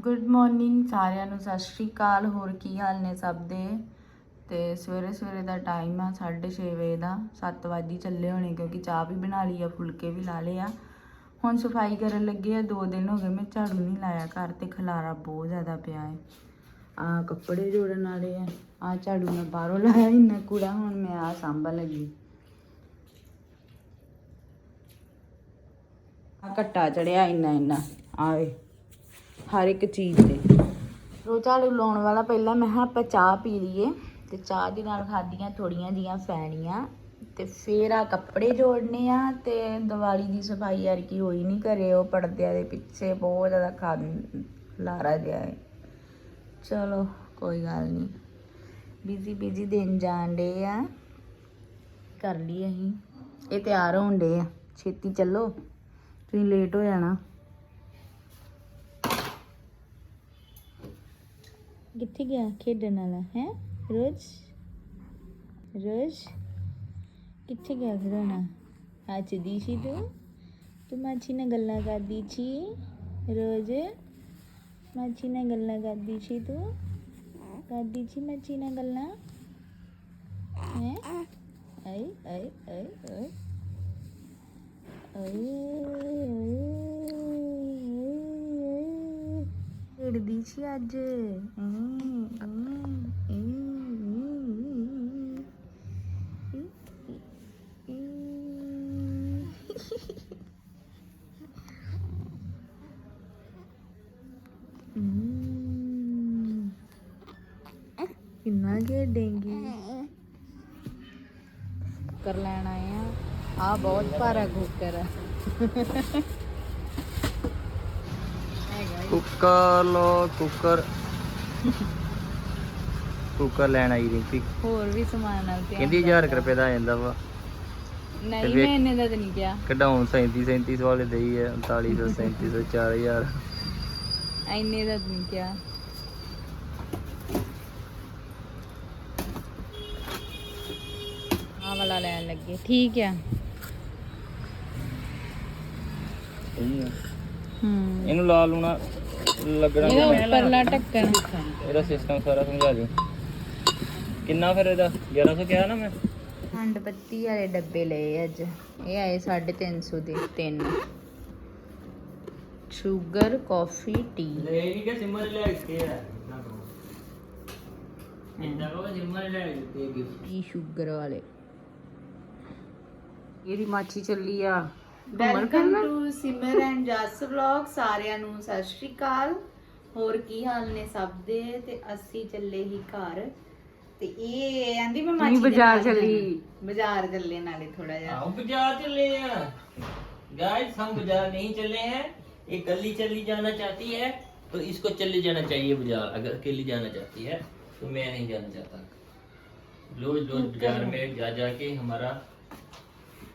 Good morning ਸਾਰਿਆਂ ਨੂੰ, ਸਤਿ ਸ਼੍ਰੀ ਅਕਾਲ। ਹੋਰ ਕੀ ਹਾਲ ਨੇ ਸਭ ਦੇ? ਤੇ ਸਵੇਰੇ ਸਵੇਰੇ ਦਾ ਟਾਈਮ ਆ 6:30 ਵਜੇ ਦਾ 7 ਵਜੇ ਚੱਲੇ ਹੋਣੇ ਕਿਉਂਕਿ ਚਾਹ ਵੀ ਬਣਾ ਲਈ ਆ, ਫੁਲਕੇ ਵੀ ਲਾ ਲਏ ਆ। ਹੁਣ ਸਫ਼ਾਈ ਕਰਨ ਲੱਗੇ ਆ, ਦੋ ਦਿਨ ਹੋ ਗਏ ਮੈਂ ਝਾੜੂ ਨਹੀਂ ਲਾਇਆ ਘਰ ਤੇ ਖਲਾਰਾ ਬਹੁਤ ਜ਼ਿਆਦਾ ਪਿਆ ਹੈ ਆ ਕੱਪੜੇ ਜੋੜਨ ਵਾਲੇ ਆ ਆ ਝਾੜੂ ਮੈਂ ਬਾਹਰੋਂ ਲਾਇਆ ਇੰਨਾ ਕੂੜਾ, ਹੁਣ ਮੈਂ ਆ ਸਾਂਭਣ ਲੱਗੀ। ਆ ਘੱਟਾ ਚੜਿਆ ਇੰਨਾ ਇੰਨਾ, ਆਵੇ। ਹਰ ਇੱਕ ਚੀਜ਼ ਤੇ। ਰੋ ਝਾੜੂ ਲਾਉਣ ਵਾਲਾ ਪਹਿਲਾਂ ਮੈਂ ਕਿਹਾ ਆਪਾਂ ਚਾਹ ਪੀ ਲਈਏ ਤੇ ਚਾਹ ਦੇ ਨਾਲ ਖਾਧੀਆਂ ਥੋੜੀਆਂ ਜੀਆਂ ਫੈਣੀਆਂ ਤੇ ਫੇਰ ਆ ਕੱਪੜੇ ਜੋੜਨੇ ਆ ਤੇ ਦੀਵਾਲੀ ਦੀ ਸਫ਼ਾਈ ਯਾਰ ਕੀ ਹੋਈ ਨਹੀਂ ਕਰੇ ਉਹ ਪਰਦਿਆਂ ਦੇ ਪਿੱਛੇ ਬਹੁਤ ਜ਼ਿਆਦਾ ਖਾ ਲਾਰਾ ਜਿਹਾ ਹੈ। ਚਲੋ, ਕੋਈ ਗੱਲ ਨਹੀਂ ਬਿਜ਼ੀ ਬਿਜ਼ੀ ਦਿਨ ਜਾਣ ਡੇ ਆ। ਕਰ ਲਈ ਅਸੀਂ। ਇਹ ਤਿਆਰ ਹੋਣ ਡੇ ਆ। ਛੇਤੀ ਚੱਲੋ। ਤੁਸੀਂ ਲੇਟ ਹੋ ਜਾਣਾ। ਕਿੱਥੇ ਗਿਆ? ਖੇਡਣ ਵਾਲਾ, ਹੈ? ਰੋਜ਼? ਰੋਜ਼? ਕਿੱਥੇ ਗਿਆ ਖਿਡੌਣਾ? ਅੱਜ ਦੀ ਸੀ ਤੂੰ? ਤੂੰ ਮਾਚੀ ਨਾਲ ਗੱਲਾਂ ਕਰਦੀ ਸੀ? ਰੋਜ਼? ਮਾਚੀ ਨਾਲ ਗੱਲਾਂ ਕਰਦੀ ਸੀ ਤੂੰ? ਕਰਦੀ ਸੀ ਮਾਚੀ ਨਾਲ ਗੱਲਾਂ? ਹੈ? ਆਈ ਆਈ ਆਈ ਆਈ। ਖੇਡਦੀ ਸੀ ਅੱਜ ਕਿੰਨਾ ਖੇਡੇਂਗੀ ਕਰ ਲੈਣ ਆਏ ਆ ਆ ਬਹੁਤ ਭਾਰਾ ਕੁੱਕਰ ਆ ਕੁੱਕਰ ਲੋ ਕੁੱਕਰ। ਕੁੱਕਰ ਲੈਣ ਆਈ ਰਿੰਪੀ। ਹੋਰ ਵੀ ਸਮਾਨ ਨਾਲ ਤੇ ਕਹਿੰਦੀ 1000 ਰੁਪਏ ਦਾ ਆ ਜਾਂਦਾ ਵਾ। ਨਹੀਂ ਮੈਂ ਇੰਨੇ ਦਾ ਤਾਂ ਨਹੀਂ ਕਿਹਾ। ਕਢਾਉਣ 37 37 ਵਾਲੇ ਦੇਈ ਹੈ 3900 3700 4000 ਇੰਨੇ ਦਾ ਨਹੀਂ ਕਿਹਾ। ਆ ਵਾਲਾ ਲੈਣ ਲੱਗੇ। ਠੀਕ ਆ। ਹੂੰ ਇਹਨੂੰ ਲਾ ਲੂਣਾ ਲੱਗਣਾ ਇਹਦਾ? ਉੱਪਰਲਾ ਢੱਕਣ। ਇਹਦਾ ਸਿਸਟਮ ਸਾਰਾ ਸਮਝਾ ਦਿਓ। ਕਿੰਨਾ ਫਿਰ ਇਹਦਾ? 1100 ਕਿਹਾ ਨਾ ਮੈਂ? ਖੰਡ ਪੱਤੀ ਵਾਲੇ ਡੱਬੇ ਲਏ ਅੱਜ। ਇਹ ਆਏ 350 ਦੇ ਤਿੰਨ। ਸ਼ੂਗਰ ਕਾਫੀ ਟੀ ਲੈ ਨਹੀਂ ਕਿ ਸਿਮਰ ਲੈ ਕੇ ਆ। ਇੰਦਾ ਕੋ ਸਿਮਰ ਲੈ ਕੇ ਗਿਫਟ ਸ਼ੂਗਰ ਵਾਲੇ। ਇਹਦੀ ਮਾਛੀ ਚੱਲੀ ਆ। Welcome to Simar and Jas vlog ਸਾਰਿਆਂ ਨੂੰ ਸਤਿ ਸ਼੍ਰੀ ਅਕਾਲ ਹੋਰ ਕੀ ਹਾਲ ਨੇ ਸਭ ਦੇ ਤੇ ਅਸੀਂ ਚੱਲੇ ਹੀ ਘਰ ਤੇ ਇਹ ਆਂਦੀ ਮੈਂ ਮਾਚੀ ਨਹੀਂ ਦੇ ਬਾਜ਼ਾਰ ਨਾਲ ਚੱਲੀ। ਜਾਣਾ। ਬਾਜ਼ਾਰ ਚੱਲੇ ਨਾਲੇ ਥੋੜਾ ਜਿਹਾ हम बाजार चले हैं गाइस हम बाजार नहीं चले हैं ये कल्ली चली जाना चाहती है तो इसको चले जाना चाहिए बाजार अगर अकेली जाना चाहती है तो मैं नहीं जाना चाहता रोज रोज बाजार में जा जाके हमारा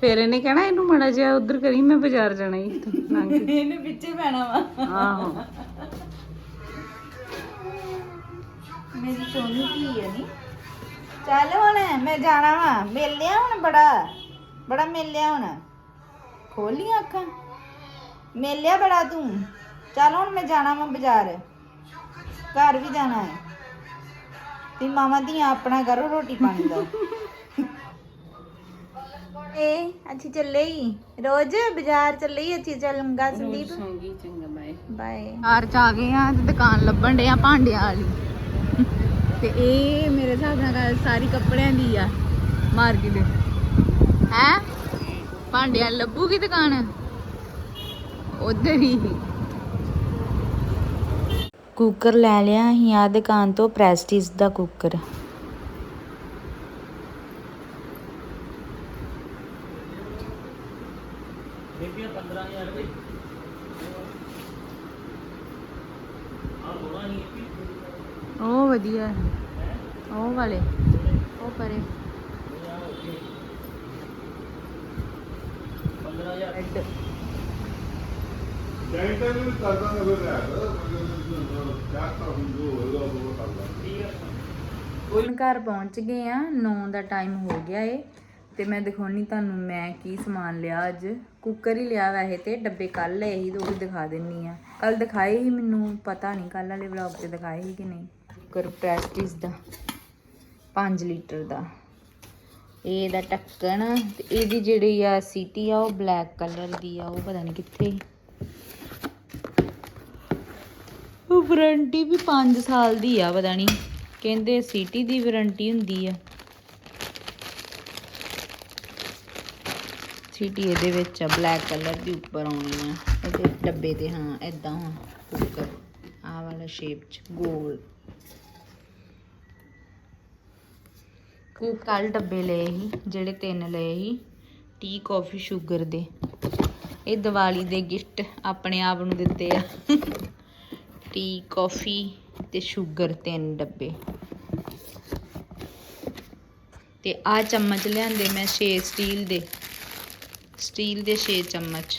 ਫਿਰ ਇਹਨੇ ਕਹਿਣਾ ਇਹਨੂੰ ਮੜਾ ਜਿਹਾ ਉਧਰ ਕਰੀ ਮੈਂ ਬਾਜ਼ਾਰ ਜਾਣਾ ਹੀ ਲੰਘ ਕੇ। ਇਹਨੇ ਪਿੱਛੇ ਪੈਣਾ ਵਾ। ਆਹੋ। ਮੇਰੀ ਸੋਨੀ ਕੀ ਹੈ ਨੀ। ਚੱਲ ਹੁਣ ਮੈਂ ਜਾਣਾ ਵਾ। ਮਿਲ ਲਿਆ ਹੁਣ ਬੜਾ ਬੜਾ ਮਿਲ ਲਿਆ ਹੁਣ। ਖੋਲੀਆਂ ਅੱਖਾਂ। ਮਿਲ ਲਿਆ ਬੜਾ ਤੂੰ। ਚੱਲ ਹੁਣ ਮੈਂ ਜਾਣਾ ਵਾ ਬਾਜ਼ਾਰ। ਘਰ ਵੀ ਜਾਣਾ ਹੈ। ਤੇ ਮਾਮਾ ਦੀਆਂ ਆਪਣਾ ਕਰੋ ਰੋਟੀ ਪਾਣੀ ਦਾ। ਏ ਅੱਛੀ ਚੱਲੇ ਹੀ ਰੋਜ਼ ਬਾਜ਼ਾਰ ਚੱਲੇ ਹੀ ਅੱਛੀ ਚੱਲੂੰਗਾ ਸੰਦੀਪ। ਸੌਂਗੀ ਚੰਗਾ ਬਾਏ। ਬਾਏ। ਕਾਰ ਚ ਆ ਗਏ ਆ ਤੇ ਦੁਕਾਨ ਲੱਭਣ ਡੇ ਆ ਭਾਂਡਿਆਂ ਵਾਲੀ। ਤੇ ਇਹ ਮੇਰੇ ਹਿਸਾਬ ਨਾਲ ਸਾਰੀ ਕੱਪੜਿਆਂ ਦੀ ਆ ਮਾਰਕੀਟ। ਹੈ? ਭਾਂਡਿਆਂ ਲੱਭੂਗੀ ਦੁਕਾਨ? ਉਧਰ ਹੀ। ਕੁੱਕਰ ਲੈ ਲਿਆ ਅਸੀਂ ਆ ਦੁਕਾਨ ਤੋਂ ਪ੍ਰੈਸਟੀਜ ਦਾ ਕੁੱਕਰ। ਉਹ ਵਧੀਆ ਉਹ ਵਾਲੇ ਉਹ ਪਰੇ। ਕੋਈ ਘਰ ਪਹੁੰਚ ਗਏ ਆ। 9 ਦਾ ਟਾਈਮ ਹੋ ਗਿਆ ਏ। ਤੇ ਮੈਂ ਦਿਖਾਉਣੀ ਤੁਹਾਨੂੰ ਮੈਂ ਕੀ ਸਮਾਨ ਲਿਆ ਅੱਜ। ਕੁੱਕਰ ਹੀ ਲਿਆ ਵੈਸੇ ਤੇ, ਡੱਬੇ ਕੱਲ ਲਏ ਸੀ ਤੇ ਉਹ ਵੀ ਦਿਖਾ ਦਿੰਨੀ ਆ। ਕੱਲ ਦਿਖਾਏ ਹੀ ਮੈਨੂੰ, ਪਤਾ ਨਹੀਂ ਕੱਲ ਵਾਲੇ ਵਲੌਗ 'ਚ ਦਿਖਾਏ ਸੀ ਕਿ ਨਹੀਂ। ਕੁੱਕਰ ਪ੍ਰੈਸਟਿਸ ਦਾ 5 ਲੀਟਰ ਦਾ। ਇਹ ਇਹਦਾ ਢੱਕਣ, ਤੇ ਇਹਦੀ ਜਿਹੜੀ ਆ ਸੀਟੀ ਆ, ਉਹ ਬਲੈਕ ਕਲਰ ਦੀ ਆ, ਉਹ ਪਤਾ ਨਹੀਂ ਕਿੱਥੇ। ਸੀ। ਉਹ ਵਾਰੰਟੀ ਵੀ 5 ਸਾਲ ਦੀ ਆ, ਪਤਾ ਨਹੀਂ। ਕਹਿੰਦੇ ਸੀਟੀ ਦੀ ਵਾਰੰਟੀ ਹੁੰਦੀ ਆ। ਸੀਟੀ ਇਹਦੇ ਵਿੱਚ ਆ ਬਲੈਕ ਕਲਰ ਦੀ ਉੱਪਰ ਆਉਣੀ ਆ। ਇਹਦੇ ਡੱਬੇ ਤੇ, ਹਾਂ ਐਦਾਂ ਆ ਕੁੱਕਰ ਆ ਵਾਲਾ ਸ਼ੇਪ ਚ, ਗੋਲ। ਕੋ ਕੱਲ ਡੱਬੇ ਲਏ ਸੀ, ਜਿਹੜੇ ਤਿੰਨ ਲਏ ਸੀ ਟੀ ਕਾਫੀ ਸ਼ੂਗਰ ਦੇ। ਇਹ ਦੀਵਾਲੀ ਦੇ ਗਿਫਟ ਆਪਣੇ ਆਪ ਨੂੰ ਦਿੱਤੇ ਆ। ਟੀ ਕਾਫੀ ਤੇ ਸ਼ੂਗਰ ਤਿੰਨ ਡੱਬੇ। ਤੇ ਆ ਚਮਚ ਲਿਆਂਦੇ ਮੈਂ 6 ਸਟੀਲ ਦੇ। ਸਟੀਲ ਦੇ 6 ਚਮਚ।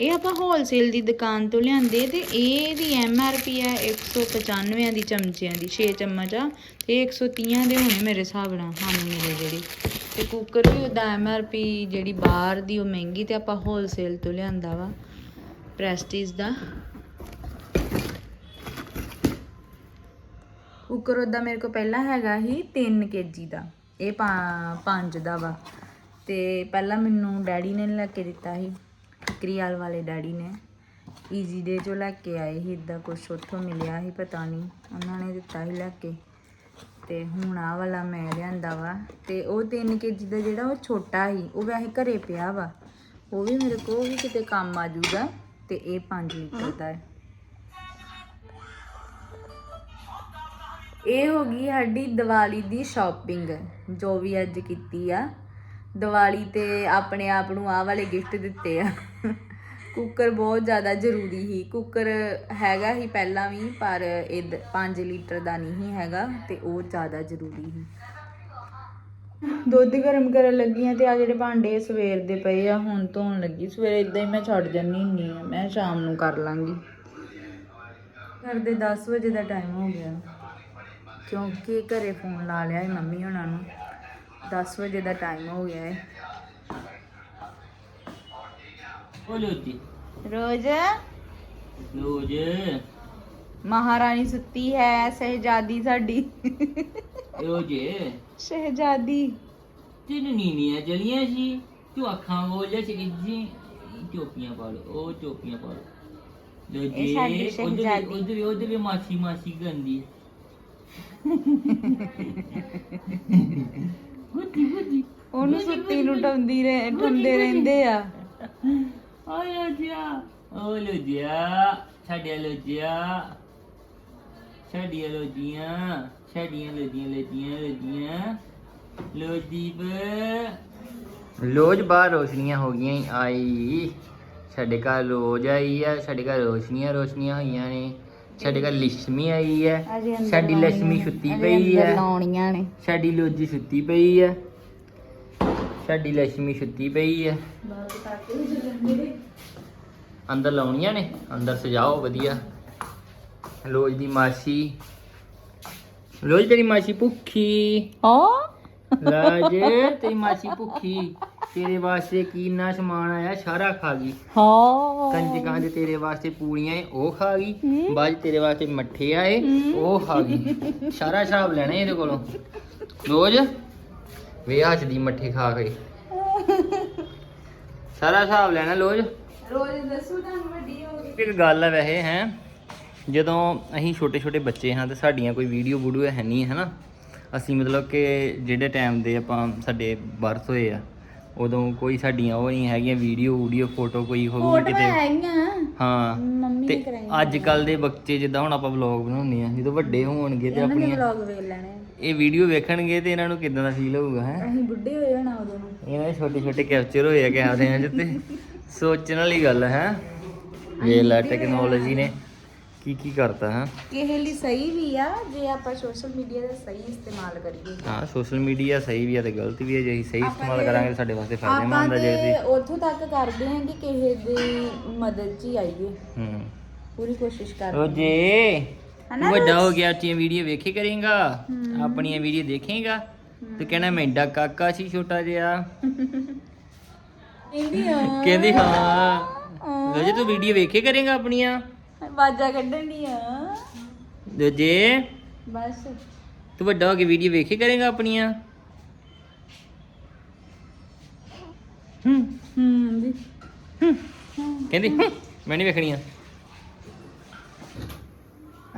ਇਹ ਆਪਾਂ ਹੋਲਸੇਲ ਦੀ ਦੁਕਾਨ ਤੋਂ ਲਿਆਂਦੇ ਤੇ ਇਹ ਦੀ ਐਮ ਆਰ ਪੀ ਹੈ 195 ਦੀ ਚਮਚਿਆਂ ਦੀ 6 ਚਮਚ ਆ। ਤੇ 130 ਦੇ ਹੋਣੇ ਮੇਰੇ ਹਿਸਾਬ ਨਾਲ, ਸਾਨੂੰ ਮਿਲੇ ਜਿਹੜੇ। ਤੇ ਕੁੱਕਰ ਵੀ ਉਹਦਾ ਐਮ ਆਰ ਪੀ ਜਿਹੜੀ ਬਾਹਰ ਦੀ ਉਹ ਮਹਿੰਗੀ ਤੇ ਆਪਾਂ ਹੋਲਸੇਲ ਤੋਂ ਲਿਆਂਦਾ ਵਾ ਪ੍ਰੈਸਟੀਜ ਦਾ। ਕੁੱਕਰ ਉਹਦਾ ਮੇਰੇ ਕੋਲ ਪਹਿਲਾਂ ਹੈਗਾ ਸੀ 3 ਕੇਜੀ ਦਾ। ਇਹ 5 ਦਾ ਵਾ। ਤੇ ਪਹਿਲਾਂ ਮੈਨੂੰ ਡੈਡੀ ਨੇ ਲੈ ਕੇ ਦਿੱਤਾ ਸੀ ਕਰੀਆਲ ਵਾਲੇ ਡੈਡੀ ਨੇ। ਈਜ਼ੀ ਡੇ ਚੋਂ ਲੈ ਕੇ ਆਏ ਸੀ ਇਦਾਂ ਕੁਛ ਉੱਥੋਂ ਮਿਲਿਆ ਸੀ, ਪਤਾ ਨਹੀਂ ਉਹਨਾਂ ਨੇ ਦਿੱਤਾ ਸੀ ਲੈ ਕੇ। ਤੇ ਹੁਣ ਆਹ ਵਾਲਾ ਮੈਂ ਲਿਆਂਦਾ ਵਾ। ਤੇ ਉਹ 3 ਕੇਜੀ ਦਾ ਜਿਹੜਾ ਉਹ ਛੋਟਾ ਸੀ, ਉਹ ਵੈਸੇ ਘਰੇ ਪਿਆ ਵਾ। ਉਹ ਵੀ ਮੇਰੇ ਕੋਲ ਵੀ ਕਿਤੇ ਕੰਮ ਆ ਜਾਊਗਾ ਤੇ ਇਹ 5 ਲੀਟਰ ਦਾ ਹੈ। ਇਹ ਹੋ ਗਈ ਸਾਡੀ ਦੀਵਾਲੀ ਦੀ ਸ਼ਾਪਿੰਗ ਜੋ ਵੀ ਅੱਜ ਕੀਤੀ ਆ। ਦੀਵਾਲੀ ਤੇ ਆਪਣੇ ਆਪ ਨੂੰ ਆਹ ਵਾਲੇ ਗਿਫਟ ਦਿੱਤੇ ਆ। ਕੁੱਕਰ ਬਹੁਤ ਜ਼ਿਆਦਾ ਜ਼ਰੂਰੀ ਸੀ। ਕੁੱਕਰ ਹੈਗਾ ਹੀ ਪਹਿਲਾਂ ਵੀ, ਪਰ ਇਹ 5 ਲੀਟਰ ਦਾ ਨਹੀਂ ਹੈਗਾ ਤੇ ਉਹ ਜ਼ਿਆਦਾ ਜ਼ਰੂਰੀ ਸੀ। ਦੁੱਧ ਗਰਮ ਕਰਨ ਲੱਗੀ ਆ ਤੇ ਆ ਜਿਹੜੇ ਭਾਂਡੇ ਸਵੇਰ ਦੇ ਪਏ ਆ, ਹੁਣ ਧੋਣ ਲੱਗੀ। ਸਵੇਰੇ ਇਦਾਂ ਹੀ ਮੈਂ ਛੱਡ ਜੰਨੀ ਹੁੰਨੀ ਆ। ਮੈਂ ਸ਼ਾਮ ਨੂੰ ਕਰ ਲਾਂਗੀ। ਘਰ ਦੇ 10 ਵਜੇ ਦਾ ਟਾਈਮ ਹੋ ਗਿਆ। ਕਿਉਂਕਿ ਘਰੇ ਫੋਨ ਲਾ ਲਿਆ ਹੈ ਮੰਮੀ ਹੁਣਾਂ ਨੂੰ। 10 ਵਜੇ ਦਾ ਟਾਈਮ ਹੋ ਗਿਆ ਹੈ। ਮਹਾਰਾਣੀ ਸੁੱਤੀ ਹੈ ਸਹਿਜਾਦੀ ਸਾਡੀ। ਰੋਜ਼ ਸਹਿਜਾਦੀ। ਤੈਨੂੰ ਨੀਂਦੀਆਂ ਚਲੀਆਂ ਸੀ। ਤੂੰ ਅੱਖਾਂ ਬੋਲਿਆ ਸੀ ਜੀ ਚੋਪੀਆਂ ਪਾ ਲੋ ਉਹ ਚੋਪੀਆਂ ਪਾ ਲੋ ਇਹ ਸਾਡੀ ਸਹਿਜਾਦੀ। ਉਧਰ ਉਧਰ ਮਾਸੀ ਮਾਸੀ ਗੰਦੀ ਉਹਨੂੰ ਸੁੱਤੀ ਨੂੰ ਟੰਦੀ ਰਹਿ ਠੰਦੇ ਰਹਿੰਦੇ ਆ। ਓਏ ਲੋਜਿਆ ਓ ਲੋਜਿਆ ਛੱਡਿਆ ਲੋਜਿਆ। ਛੱਡਿਆ ਲੋਜੀਆਂ ਛੱਡੀਆਂ ਲੋਜੀਆਂ ਲੋਜੀਆਂ ਲੋਜੀਆਂ। ਲੋਦੀਪ ਲੋਜ ਬਾਹਰ ਰੋਸ਼ਨੀਆਂ ਹੋ ਗਈਆਂ ਆਈ। ਸਾਡੇ ਘਰ ਰੋਜ਼ ਆਈ ਆ ਸਾਡੇ ਘਰ ਰੋਸ਼ਨੀਆਂ ਰੋਸ਼ਨੀਆਂ ਹੋਈਆਂ ਨੇ। ਸਾਡੇ ਘਰ ਲక్ష్ਮੀ ਆਈ ਹੈ ਅੰਦਰ ਸਾਡੀ ਲਾਉਣੀਆਂ ਲక్ష్ਮੀ ਨੇ। ਪਈ ਅੰਦਰ ਹੈ। ਲਾਉਣੀਆਂ ਨੇ। ਸਾਡੀ ਲੋਜੀ ਸੁੱਤੀ ਪਈ ਹੈ। ਸਾਡੀ ਲక్ష్ਮੀ ਸੁੱਤੀ ਪਈ ਹੈ। ਅੰਦਰ ਲਾਉਣੀਆਂ ਨੇ ਅੰਦਰ ਸਜਾਓ ਵਧੀਆ। ਲੋਜ ਦੀ ਮਾਸੀ। ਲੋਜ ਤੇਰੀ ਮਾਸੀ ਭੁੱਖੀ। ਓ ਲਾਜ ਤੇਰੀ ਮਾਸੀ ਭੁੱਖੀ। ਤੇਰੇ ਵਾਸਤੇ ਕੀ ਨਾ ਸਮਾਨ ਆਇਆ? ਸਾਰਾ ਖਾ ਗਈ। ਹਾਂ। ਕੰਜਕਾਂ ਦੇ ਤੇਰੇ ਵਾਸਤੇ ਪੂੜੀਆਂ ਏ ਉਹ ਖਾ ਗਈ। 'ਚ ਤੇਰੇ ਵਾਸਤੇ ਮੱਠੇ ਆਏ ਉਹ ਖਾ ਗਈ। ਸਾਰਾ ਹਿਸਾਬ ਲੈਣਾ ਇਹਦੇ ਕੋਲੋਂ। ਰੋਜ਼ ਵੇ ਹੱਸਦੀ ਮੱਠੇ ਖਾ ਕੇ। ਸਾਰਾ ਹਿਸਾਬ ਲੈਣਾ ਰੋਜ਼। ਰੋਜ਼ ਦੱਸੋ ਤੁਹਾਨੂੰ ਵੱਡੀ ਹੋ ਗਈ। ਇੱਕ ਗੱਲ ਹੈ ਵੈਸੇ ਹੈ। ਜਦੋਂ ਅਸੀਂ ਛੋਟੇ ਛੋਟੇ ਬੱਚੇ ਹਾਂ ਤੇ ਸਾਡੀਆਂ ਕੋਈ ਵੀਡੀਓ ਵੂਡੀਓ ਹੈ ਨਹੀਂ ਹੈ ਨਾ ਅਸੀਂ ਮਤਲਬ ਕਿ ਜਿਹੜੇ ਟਾਈਮ ਦੇ ਆਪਾਂ ਸਾਡੇ ਬਰਥ ਹੋਏ ਆ ਉਦੋਂ ਕੋਈ ਸਾਡੀਆਂ ਉਹ ਨਹੀਂ ਹੈਗੀਆਂ ਵੀਡੀਓ ਵੀਡੀਓ ਫੋਟੋ ਕੋਈ ਹੋਊਗੀ ਕਿਤੇ। ਹੈਗੀਆਂ। ਹਾਂ। ਮੰਮੀ ਤੇ ਨੇ ਕਰਾਈ ਅੱਜ ਕੱਲ ਦੇ ਬੱਚੇ ਜਿੱਦਾਂ ਹੁਣ ਆਪਾਂ ਵਲੌਗ ਬਣਾਉਂਦੇ ਆ ਜਦੋਂ ਵੱਡੇ ਹੋਣਗੇ ਤੇ ਇਹਨਾਂ ਨੇ ਆਪਣੀਆਂ ਵਲੌਗ ਵੇਖ ਲੈਣੇ ਇਹ ਵੀਡੀਓ ਵੇਖਣਗੇ ਤੇ ਇਹਨਾਂ ਨੂੰ ਕਿਦਾਂ ਦਾ ਫੀਲ ਹੋਊਗਾ ਹੈ? ਅਸੀਂ ਬੁੱਢੇ ਹੋਏ ਹੋਣਾ ਉਦੋਂ। ਨੂੰ ਇਹਨਾਂ ਦੇ ਛੋਟੇ ਛੋਟੇ ਕੈਪਚਰ ਹੋਏ ਆ ਕੈਮਰਿਆਂ 'ਚ ਤੇ ਸੋਚਣ ਵਾਲੀ ਗੱਲ ਹੈ? ਵੇਖ ਲੈ ਟੈਕਨੋਲੋਜੀ ਨੇ। ਕੀ ਕੀ ਕਰਤਾ ਹੈ? ਕਿਸੇ ਲਈ ਸਹੀ ਵੀ ਆ ਜੇ ਆਪਾਂ ਸੋਸ਼ਲ ਮੀਡੀਆ ਦਾ ਸਹੀ ਇਸਤੇਮਾਲ ਕਰੀਏ। ਹਾਂ ਸੋਸ਼ਲ ਮੀਡੀਆ ਸਹੀ ਵੀ ਹੈ ਤੇ ਗਲਤ ਵੀ ਹੈ ਜੇ ਅਸੀਂ ਸਹੀ ਆਪਾਂ ਇਸਤੇਮਾਲ ਤੇ- ਕਰਾਂਗੇ ਤਾਂ ਸਾਡੇ ਵਾਸਤੇ ਆਪਾਂ ਫਾਇਦੇਮੰਦ ਹੈ ਜੇ ਤੇ ਅਸੀਂ ਉੱਥੋਂ ਤੱਕ ਕਰਦੇ ਹਾਂ ਕਿ ਕਿਸੇ ਦੀ ਮਦਦ 'ਚ ਹੀ ਆਈਏ। ਹੂੰ। ਪੂਰੀ ਕੋਸ਼ਿਸ਼ ਕਰਦੇ ਜੇ ਹਨਾ ਵੱਡਾ ਹੋ ਗਿਆ ਉੱਚੀਆਂ ਵੀਡੀਓ ਵੇਖੇ ਕਰੇਗਾ? ਆਪਣੀਆਂ ਵੀਡੀਓ ਦੇਖੇਗਾ? ਤੇ ਕਹਿਣਾ ਮੈਂ ਏਡਾ ਕਾਕਾ ਸੀ ਛੋਟਾ ਜਿਹਾ। ਕਹਿੰਦੀ ਆ ਕਹਿੰਦੀ ਹਾਂ। ਰੋਜ਼ ਤੂੰ ਵੀਡੀਓ ਵੇਖੇ ਕਰੇਗਾ ਆਪਣੀਆਂ? ਬਾਜਾ ਕੱਢਣ ਦੀ ਆ ਜੇ। ਬਸ। ਤੂੰ ਵੱਡਾ ਹੋ ਕੇ ਵੀਡੀਓ ਵੇਖੇ ਕਰੇਗਾ ਆਪਣੀਆਂ? ਹੂੰ। ਹੂੰ ਜੀ। ਕਹਿੰਦੀ "ਹੂੰ, ਮੈਂ ਨਹੀਂ ਵੇਖਣੀਆਂ।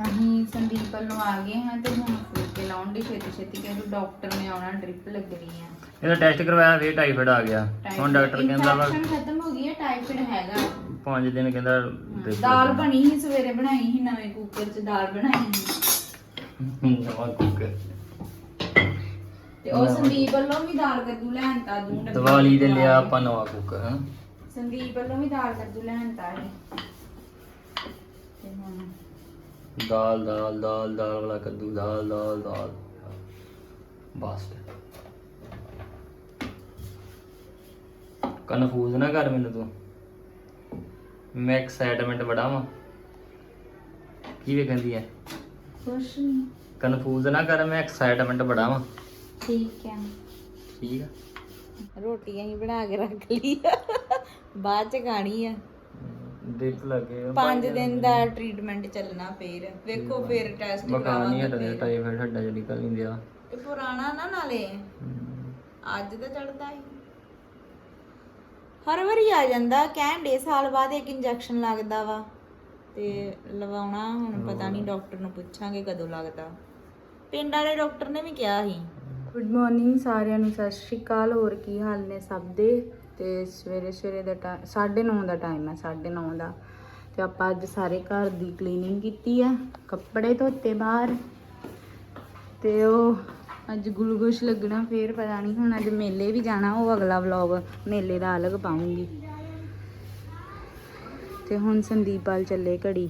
ਅਸੀਂ ਸੰਦੀਪ ਵੱਲੋਂ ਆ ਗਏ ਹਾਂ ਤੇ ਹੁਣ ਫੁਲਕੇ ਲਾਉਣ ਦੀ ਛੇਤੀ ਛੇਤੀ ਕਹਿੰਦੇ ਡਾਕਟਰ ਨੇ ਆਉਣਾ ਡ੍ਰਿਪ ਲੱਗਣੀ ਆ। ਇਹਦਾ ਟੈਸਟ ਕਰਵਾਇਆ ਫੇਰ ਟਾਈਫਾਇਡ ਆ ਗਿਆ। ਹੁਣ ਡਾਕਟਰ ਕਹਿੰਦਾ ਵਾ Infection ਖਤਮ ਹੋ ਗਈ ਹੈ ਟਾਈਫਾਇਡ ਹੈਗਾ। 5 ਦਿਨ ਕਹਿੰਦਾ drip ਦਾਲ ਬਣੀ ਸੀ ਸਵੇਰੇ ਬਣਾਈ ਸੀ ਨਵੇਂ ਕੁੱਕਰ 'ਚ ਦਾਲ ਬਣਾਈ ਸੀ। ਨਵਾਂ ਕੁੱਕਰ ਤੇ ਉਹ ਸੰਦੀਪ ਵੱਲੋਂ ਵੀ ਦਾਲ ਕੱਦੂ ਲੈਣ ਤਾ ਦੂੰ ਡੱਬੇ ਦੀਵਾਲੀ ਦੇ ਲਿਆ ਆਪਾਂ ਨਵਾਂ ਕੁੱਕਰ ਹਾਂ। ਸੰਦੀਪ ਵੱਲੋਂ ਵੀ ਦਾਲ ਕੱਦੂ ਲੈਣ ਤਾ ਸੀ ਤੇ ਹੁਣ ਦਾਲ ਦਾਲ ਦਾਲ ਦਾਲ ਵਾਲਾ ਕੱਦੂ ਦਾਲ ਦਾਲ ਦਾਲ। ਬਸ। ਕਨਫੂਜ਼ ਨਾ ਕਰ ਮੈਨੂੰ ਤੂੰ। ਮੈਂ ਐਕਸਾਈਟਮੈਂਟ ਬੜਾ ਵਾਂ। ਕੀ ਵੇਖੰਦੀ ਐ? ਕੁਛ ਨਹੀਂ ਕਨਫੂਜ਼ ਨਾ ਕਰ ਮੈਂ ਐਕਸਾਈਟਮੈਂਟ ਬੜਾ ਵਾਂ। ਠੀਕ ਹੈ ਠੀਕ ਆ। ਰੋਟੀ ਅਸੀਂ ਬਣਾ ਕੇ ਰੱਖ ਲਈ ਆ। ਬਾਅਦ ਚ ਖਾਣੀ ਆ। ਡ੍ਰਿਪ ਲੱਗੇ 5 ਦਿਨ ਦਾ ਟ੍ਰੀਟਮੈਂਟ ਚੱਲਣਾ ਫੇਰ। ਵੇਖੋ ਫੇਰ ਟੈਸਟ ਨਹੀਂ ਹਟਦੇ ਕਰਾਵਾਂਗੇ ਟਾਈਫਾਇਡ ਹੱਡਾ ਚ ਨਿਕਲ ਨਹੀਂ ਦਿਆ ਇਹ ਪੁਰਾਣਾ ਨਾ ਨਾਲੇ। ਅੱਜ ਤਾਂ ਚੜਦਾ ਹੀ। ਹਰ ਵਾਰੀ ਆ ਜਾਂਦਾ ਕਹਿਣ ਦੇ ਸਾਲ ਬਾਅਦ ਇੱਕ ਇੰਜੈਕਸ਼ਨ ਲੱਗਦਾ ਵਾ। ਤੇ ਲਵਾਉਣਾ ਹੁਣ ਪਤਾ ਨਹੀਂ ਡਾਕਟਰ ਨੂੰ ਪੁੱਛਾਂਗੇ ਕਦੋਂ ਲੱਗਦਾ। ਪਿੰਡ ਵਾਲੇ ਡਾਕਟਰ ਨੇ ਵੀ ਕਿਹਾ ਸੀ। ਗੁੱਡ ਮਾਰਨਿੰਗ ਸਾਰਿਆਂ ਨੂੰ ਸਤਿ ਸ਼੍ਰੀ ਅਕਾਲ। ਹੋਰ ਕੀ ਹਾਲ ਨੇ ਸਭ ਦੇ? ਤੇ ਸਵੇਰੇ ਸਵੇਰੇ ਦਾ ਟਾਈਮ 9:30 ਦਾ ਟਾਈਮ ਹੈ 9:30 ਦਾ। ਤੇ ਆਪਾਂ ਅੱਜ ਸਾਰੇ ਘਰ ਦੀ ਕਲੀਨਿੰਗ ਕੀਤੀ ਆ ਕੱਪੜੇ ਧੋਤੇ ਬਾਹਰ। ਤੇ ਉਹ ਅੱਜ ਗਲੂਕੋਸ਼ ਲੱਗਣਾ ਫੇਰ ਪਤਾ ਨਹੀਂ ਹੁਣ ਅੱਜ ਮੇਲੇ ਵੀ ਜਾਣਾ ਉਹ ਅਗਲਾ ਵਲੌਗ ਮੇਲੇ ਦਾ ਅਲੱਗ ਪਾਉਂਗੀ। ਤੇ ਹੁਣ ਸੰਦੀਪ ਵਾਲ ਚੱਲੇ ਘੜੀ।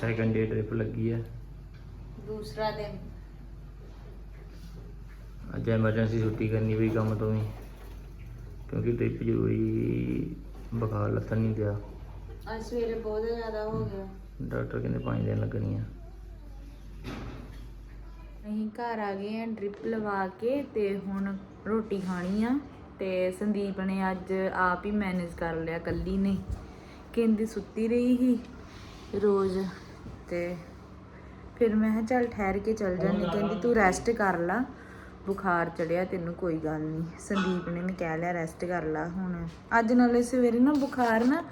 ਸੈਕੰਡ ਡੇ ਡ੍ਰਿਪ ਲੱਗੀ ਆ। ਦੂਸਰਾ ਦਿਨ। ਅੱਜ ਐਮਰਜੈਂਸੀ ਛੁੱਟੀ ਕਰਨੀ ਪਈ ਕੰਮ ਤੋਂ ਵੀ। ਕਿਉਂਕਿ ਡ੍ਰਿਪ ਜ਼ਰੂਰੀ ਬੁਖਾਰ ਲੱਥਣ ਨਹੀਂ ਦਿਆ। ਅੱਜ ਸਵੇਰੇ ਬਹੁਤ ਜ਼ਿਆਦਾ ਹੋ ਗਿਆ। ਡਾਕਟਰ ਕਹਿੰਦੇ 5 ਦਿਨ ਲੱਗਣੀ ਆ ਅਸੀਂ ਘਰ ਆ ਗਏ ਆ ਡ੍ਰਿਪ ਲਵਾ ਕੇ ਤੇ ਹੁਣ ਰੋਟੀ ਖਾਣੀ ਆ ਤੇ ਸੰਦੀਪ ਨੇ ਅੱਜ ਆਪ ਹੀ ਮੈਨੇਜ ਕਰ ਲਿਆ ਕੱਲੀ ਨੇ। ਕਹਿੰਦੀ ਸੁੱਤੀ ਰਹੀ ਸੀ ਰੋਜ਼ ਤੇ ਫਿਰ ਮੈਂ ਕਿਹਾ ਚੱਲ ਠਹਿਰ ਕੇ ਚੱਲ ਜਾਂਦੀ। ਕਹਿੰਦੀ ਤੂੰ ਰੈਸਟ ਕਰ ਲਾ, ਬੁਖਾਰ ਚੜਿਆ ਤੈਨੂੰ ਕੋਈ ਗੱਲ ਨਹੀਂ ਸੰਦੀਪ ਨੇ ਵੀ ਕਹਿ ਲਿਆ ਰੈਸਟ ਕਰ ਲਾ ਹੁਣ। ਅੱਜ ਨਾਲੇ ਸਵੇਰੇ ਨਾ ਬੁਖਾਰ ਨਾ,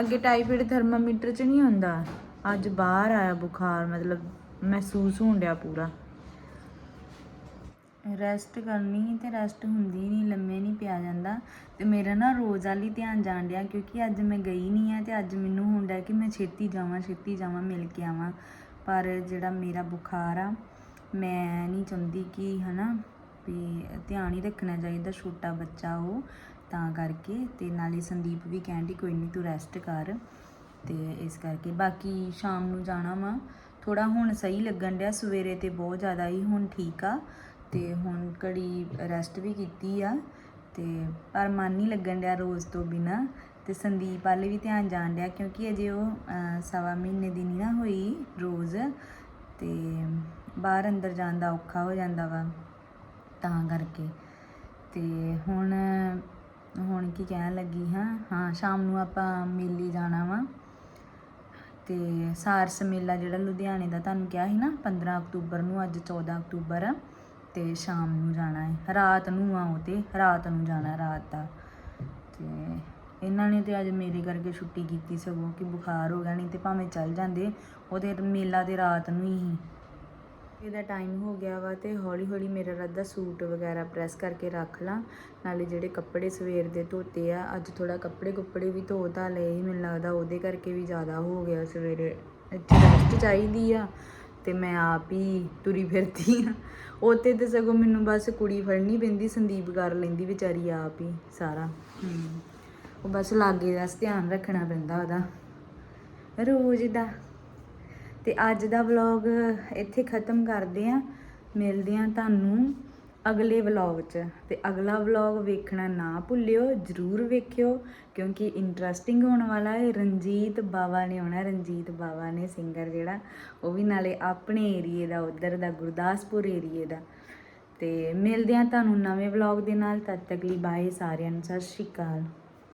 ਅੱਗੇ ਟਾਈਫਾਇਡ ਥਰਮਾਮੀਟਰ 'ਚ ਨਹੀਂ ਹੁੰਦਾ। ਅੱਜ ਬਾਹਰ ਆਇਆ ਬੁਖਾਰ, ਮਤਲਬ ਮਹਿਸੂਸ ਹੋਣ ਡਿਆ ਪੂਰਾ। ਰੈਸਟ ਕਰਨੀ ਤੇ ਰੈਸਟ ਹੁੰਦੀ ਨਹੀਂ ਲੰਮੇ ਨਹੀਂ ਪਿਆ ਜਾਂਦਾ। ਤੇ ਮੇਰਾ ਨਾ ਰੋਜ਼ ਵਾਲੀ ਧਿਆਨ ਜਾਣ ਡਿਆ ਕਿਉਂਕਿ ਅੱਜ ਮੈਂ ਗਈ ਨਹੀਂ ਆ ਤੇ ਅੱਜ ਮੈਨੂੰ ਹੁੰਦਾ ਕਿ ਮੈਂ ਛੇਤੀ ਜਾਵਾਂ ਛੇਤੀ ਜਾਵਾਂ, ਮਿਲ ਕੇ ਆਵਾਂ। ਪਰ ਜਿਹੜਾ ਮੇਰਾ ਬੁਖਾਰ ਆ, ਮੈਂ ਨਹੀਂ ਚਾਹੁੰਦੀ ਕਿ ਹਨਾ ਵੀ ਧਿਆਨ ਹੀ ਰੱਖਣਾ ਚਾਹੀਦਾ ਛੋਟਾ ਬੱਚਾ ਉਹ ਤਾਂ ਕਰਕੇ ਤੇ ਨਾਲੇ ਸੰਦੀਪ ਵੀ ਕਹਿੰਦੀ ਕੋਈ ਨਹੀਂ ਤੂੰ ਰੈਸਟ ਕਰ ਤੇ ਇਸ ਕਰਕੇ ਬਾਕੀ ਸ਼ਾਮ ਨੂੰ ਜਾਣਾ ਵਾ। ਥੋੜਾ ਹੁਣ ਸਹੀ ਲੱਗਣ ਡਿਆ, ਸਵੇਰੇ ਤੇ ਬਹੁਤ ਜ਼ਿਆਦਾ ਹੀ ਹੁਣ ਠੀਕ ਆ ਤੇ ਹੁਣ ਘੜੀ ਰੈਸਟ ਵੀ ਕੀਤੀ ਆ ਤੇ ਪਰ ਮਨ ਨਹੀਂ ਲੱਗਣ ਡਿਆ ਰੋਜ਼ ਤੋਂ ਬਿਨਾ ਤੇ ਸੰਦੀਪ ਵਾਲੇ ਵੀ ਧਿਆਨ ਜਾਣ ਡਿਆ ਕਿਉਂਕਿ ਅਜੇ ਉਹ ਸਵਾ ਮਹੀਨੇ ਦੀ ਨਹੀਂ ਨਾ ਹੋਈ ਰੋਜ਼ ਤੇ ਬਾਹਰ ਅੰਦਰ ਜਾਣ ਦਾ ਔਖਾ ਹੋ ਜਾਂਦਾ ਵਾ ਤਾਂ ਕਰਕੇ ਤੇ ਹੁਣ ਹੁਣ ਕੀ ਕਹਿਣ ਲੱਗੀ ਹਾਂ ਹਾਂ, ਸ਼ਾਮ ਨੂੰ ਆਪਾਂ ਮੇਲੇ ਜਾਣਾ ਵਾ। ਤੇ ਸਾਰਸ ਮੇਲਾ ਜਿਹੜਾ ਲੁਧਿਆਣੇ ਦਾ ਤੁਹਾਨੂੰ ਕਿਹਾ ਸੀ ਨਾ 15 ਅਕਤੂਬਰ ਨੂੰ, ਅੱਜ 14 ਅਕਤੂਬਰ ਆ, ਤੇ ਸ਼ਾਮ ਨੂੰ ਜਾਣਾ ਹੈ। ਰਾਤ ਨੂੰ ਆ ਉਹ ਤੇ, ਰਾਤ ਨੂੰ ਜਾਣਾ ਰਾਤ ਦਾ। ਤੇ ਇਹਨਾਂ ਨੇ ਤੇ ਅੱਜ ਮੇਰੇ ਕਰਕੇ ਛੁੱਟੀ ਕੀਤੀ ਸਗੋਂ ਕਿ ਬੁਖਾਰ ਹੋ ਗਿਆ, ਨਹੀਂ ਤੇ ਭਾਵੇਂ ਚੱਲ ਜਾਂਦੇ ਉਹਦੇ ਮੇਲਾ ਤੇ ਰਾਤ ਨੂੰ ਹੀ ਸੀ। ਇਹਦਾ ਟਾਈਮ ਹੋ ਗਿਆ ਵਾ ਤੇ ਹੌਲੀ ਹੌਲੀ ਮੇਰਾ ਰੱਦਾ ਸੂਟ ਵਗੈਰਾ ਪ੍ਰੈਸ ਕਰਕੇ ਰੱਖ ਲਾਂ। ਨਾਲੇ ਜਿਹੜੇ ਕੱਪੜੇ ਸਵੇਰ ਦੇ ਧੋਤੇ ਆ, ਅੱਜ ਥੋੜਾ ਕੱਪੜੇ ਕੁੱਪੜੇ ਵੀ ਧੋ ਧਾ ਲਏ ਮੈਨੂੰ ਲੱਗਦਾ ਉਹਦੇ ਕਰਕੇ ਵੀ ਜ਼ਿਆਦਾ ਹੋ ਗਿਆ ਸਵੇਰੇ। ਰੈਸਟ ਚਾਹੀਦੀ ਆ ਤੇ ਮੈਂ ਆਪ ਹੀ ਤੁਰੀ ਫਿਰਦੀ ਆ। ਉੱਥੇ ਤੇ ਸਗੋਂ ਮੈਨੂੰ ਬਸ ਕੁੜੀ ਫੜਨੀ ਪੈਂਦੀ, ਸੰਦੀਪ ਕਰ ਲੈਂਦੀ ਵਿਚਾਰੀ ਆਪ ਹੀ ਸਾਰਾ। ਹੂੰ, ਉਹ ਬਸ ਲਾਗੇ ਦਾ ਧਿਆਨ ਰੱਖਣਾ ਪੈਂਦਾ ਉਹਦਾ। ਰੋਜ਼ ਦਾ। ਤੇ ਅੱਜ ਦਾ ਵਲੌਗ ਇੱਥੇ ਖਤਮ ਕਰਦੇ ਆ ਮਿਲਦੇ ਆ ਤੁਹਾਨੂੰ ਅਗਲੇ ਵਲੌਗ 'ਚ। ਤੇ ਅਗਲਾ ਵਲੌਗ ਵੇਖਣਾ ਨਾ ਭੁੱਲਿਓ, ਜਰੂਰ ਵੇਖਿਓ, ਕਿਉਂਕਿ ਇੰਟਰਸਟਿੰਗ ਹੋਣ ਵਾਲਾ ਹੈ। ਰਣਜੀਤ ਬਾਵਾ ਨੇ ਆਉਣਾ, ਰਣਜੀਤ ਬਾਵਾ ਨੇ ਸਿੰਗਰ ਜਿਹੜਾ, ਉਹ ਵੀ ਨਾਲੇ ਆਪਣੇ ਏਰੀਏ ਦਾ, ਉਧਰ ਦਾ, ਗੁਰਦਾਸਪੁਰ ਏਰੀਏ ਦਾ। ਤੇ ਮਿਲਦੇ ਆ ਤੁਹਾਨੂੰ ਨਵੇਂ ਵਲੌਗ ਦੇ ਨਾਲ। ਤਦ ਤੱਕ ਲਈ ਬਾਏ ਸਾਰਿਆਂ ਨੂੰ, ਸਤਿ ਸ਼੍ਰੀ ਅਕਾਲ।